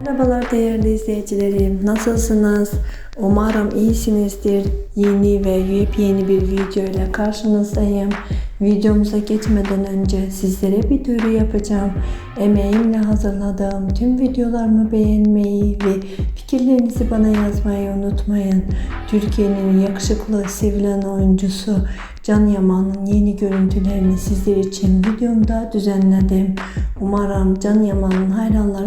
Merhabalar değerli izleyicilerim. Nasılsınız? Umarım iyisinizdir. Yeni ve yepyeni bir video ile karşınızdayım. Videomuza geçmeden önce sizlere bir duyuru yapacağım. Emeğimle hazırladığım tüm videolarımı beğenmeyi ve fikirlerinizi bana yazmayı unutmayın. Türkiye'nin yakışıklı, sevilen oyuncusu Can Yaman'ın yeni görüntülerini sizler için videomda düzenledim. Umarım Can Yaman'ın hayranları